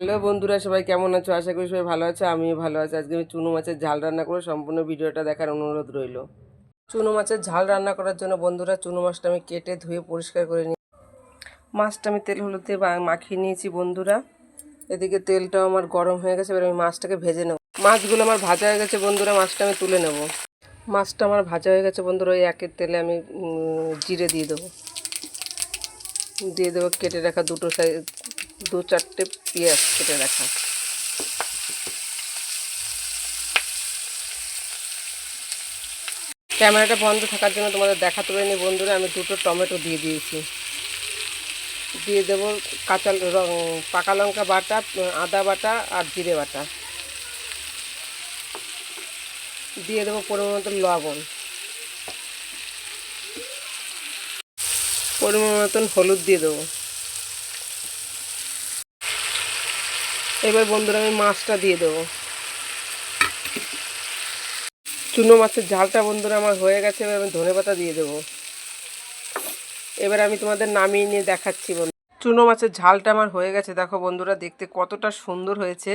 Hello বন্ধুরা, সবাই কেমন আছো? আশা করি সবাই ভালো আছো, আমিও ভালো আছি। আজকে আমি চুনো মাছের ঝাল রান্না করে সম্পূর্ণ ভিডিওটা দেখার অনুরোধ রইল। চুনো মাছের ঝাল রান্না করার জন্য বন্ধুরা, চুনো মাছটা আমি কেটে ধুয়ে পরিষ্কার করে নিই। মাছটা আমি তেল হলুদ দিয়ে মাখিয়ে নিয়েছি বন্ধুরা। এদিকে তেলটাও আমার গরম হয়ে গেছে, এবার আমি মাছটাকে ভেজে নেব। মাছগুলো আমার ভাজা হয়ে গেছে বন্ধুরা, মাছটা আমি তুলে নেব। মাছটা আমার ভাজা হয়ে গেছে বন্ধুরা, ওই একের তেলে আমি জিরে দিয়ে দেবো। দিয়ে দেবো কেটে রাখা দুটো সাইজ দু চারটে পেঁয়াজ কেটে রাখা। ক্যামেরাটা বন্ধ থাকার জন্য তোমাদের দেখাতে পারিনি বন্ধুরা, আমি দুটো টমেটো দিয়ে দিয়েছি। দিয়ে দেবো কাঁচা পাকা লঙ্কা বাটা, আদা বাটা আর জিরে বাটা। দিয়ে দেবো পরিমাণ মতো লবণ। পরিমাণ মতন হলুদ দিয়ে দেবো। এবার বন্ধুরা আমি মাছটা দিয়ে দেবো। চুনো মাছের ঝালটা বন্ধুরা আমার হয়ে গেছে, এবার আমি ধনে পাতা দিয়ে দেবো। এবার আমি তোমাদের নামিয়ে নিয়ে দেখাচ্ছি বন্ধু চুনো মাছের ঝালটা আমার হয়ে গেছে, দেখো বন্ধুরা দেখতে কতটা সুন্দর হয়েছে।